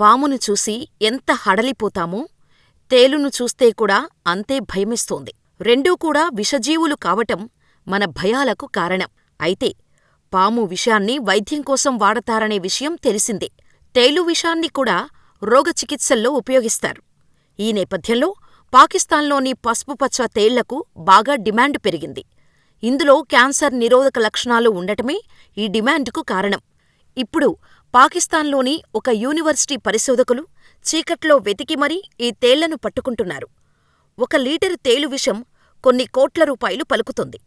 పామును చూసి ఎంత హడలిపోతామో, తేలును చూస్తే కూడా అంతే భయమేస్తోంది. రెండూ కూడా విషజీవులు కావటం మన భయాలకు కారణం. అయితే పాము విషాన్ని వైద్యం కోసం వాడతారనే విషయం తెలిసిందే. తేలు విషాన్ని కూడా రోగ చికిత్సల్లో ఉపయోగిస్తారు. ఈ నేపథ్యంలో పాకిస్తాన్లోని పసుపుపచ్చ తేళ్ళకు బాగా డిమాండ్ పెరిగింది. ఇందులో క్యాన్సర్ నిరోధక లక్షణాలు ఉండటమే ఈ డిమాండ్కు కారణం. ఇప్పుడు పాకిస్తాన్లోని ఒక యూనివర్సిటీ పరిశోధకులు చీకట్లో వెతికి మరీ ఈ తేళ్ళను పట్టుకుంటున్నారు. ఒక లీటరు తేలు విషం కొన్ని కోట్ల రూపాయలు పలుకుతుంది.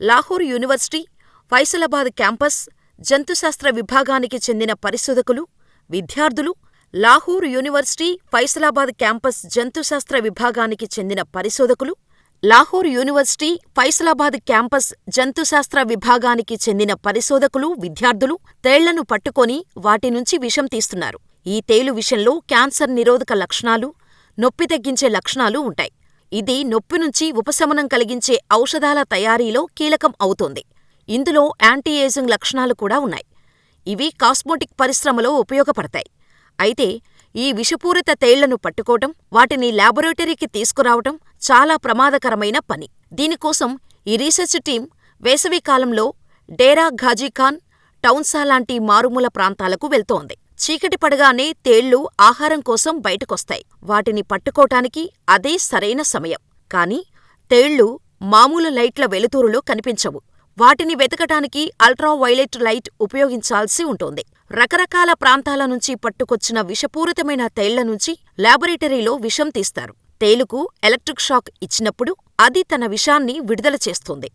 లాహోర్ యూనివర్సిటీ, ఫైసలాబాద్ క్యాంపస్ జంతుశాస్త్ర విభాగానికి చెందిన పరిశోధకులు, విద్యార్థులు, లాహోర్ యూనివర్సిటీ, ఫైసలాబాద్ క్యాంపస్ జంతుశాస్త్ర విభాగానికి చెందిన పరిశోధకులు, లాహోర్ యూనివర్సిటీ, ఫైసలాబాద్ క్యాంపస్ జంతుశాస్త్ర విభాగానికి చెందిన పరిశోధకులు, విద్యార్థులు తేళ్ళను పట్టుకొని వాటి నుంచి విషం తీస్తున్నారు. ఈ తేలు విషంలో క్యాన్సర్ నిరోధక లక్షణాలు, నొప్పి తగ్గించే లక్షణాలు ఉంటాయి. ఇది నొప్పి నుంచి ఉపశమనం కలిగించే ఔషధాల తయారీలో కీలకం అవుతోంది. ఇందులో యాంటీ ఏజింగ్ లక్షణాలు కూడా ఉన్నాయి. ఇవి కాస్మోటిక్ పరిశ్రమలో ఉపయోగపడతాయి. అయితే ఈ విషపూరిత తేళ్ళను పట్టుకోవటం, వాటిని లాబొరేటరీకి తీసుకురావటం చాలా ప్రమాదకరమైన పని. దీనికోసం ఈ రీసెర్చ్ టీం వేసవికాలంలో డేరా ఘాజీఖాన్, టౌన్సా లాంటి మారుమూల ప్రాంతాలకు వెళ్తోంది. చీకటి పడగానే తేళ్ళు ఆహారం కోసం బయటకొస్తాయి. వాటిని పట్టుకోటానికి అదే సరైన సమయం. కానీ తేళ్ళు మామూలు లైట్ల వెలుతురులో కనిపించవు. వాటిని వెతకటానికి అల్ట్రావైలెట్ లైట్ ఉపయోగించాల్సి ఉంటుంది. రకరకాల ప్రాంతాల నుంచి పట్టుకొచ్చిన విషపూరితమైన తేళ్ళ నుంచి లాబొరేటరీలో విషం తీస్తారు. తేలుకు ఎలక్ట్రిక్ షాక్ ఇచ్చినప్పుడు అది తన విషాన్ని విడుదల చేస్తుంది.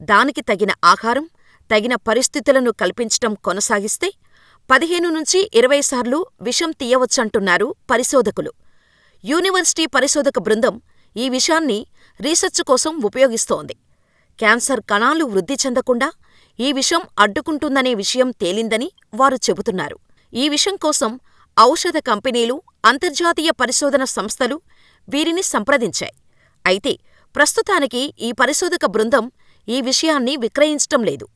దానికి తగిన ఆహారం, తగిన పరిస్థితులను కల్పించటం కొనసాగిస్తే పదిహేను నుంచి ఇరవై సార్లు విషం తీయవచ్చంటున్నారు పరిశోధకులు. యూనివర్సిటీ పరిశోధక బృందం ఈ విషాన్ని రీసెర్చ్ కోసం ఉపయోగిస్తోంది. క్యాన్సర్ కణాలు వృద్ధి చెందకుండా ఈ విషం అడ్డుకుంటుందనే విషయం తేలిందని వారు చెబుతున్నారు. ఈ విషం కోసం ఔషధ కంపెనీలు, అంతర్జాతీయ పరిశోధన సంస్థలు వీరిని సంప్రదించాయి. అయితే ప్రస్తుతానికి ఈ పరిశోధక బృందం ఈ విషయాన్ని విక్రయించటం లేదు.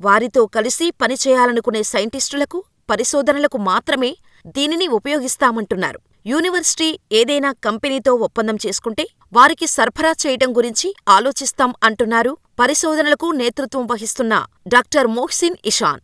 వారితో కలిసి పనిచేయాలనుకునే సైంటిస్టులకు, పరిశోధనలకు మాత్రమే దీనిని ఉపయోగిస్తామంటున్నారు. యూనివర్సిటీ ఏదైనా కంపెనీతో ఒప్పందం చేసుకుంటే వారికి సరఫరా చేయటం గురించి ఆలోచిస్తాం అంటున్నారు పరిశోధనలకు నేతృత్వం వహిస్తున్న డాక్టర్ మోహ్సిన్ ఇషాన్.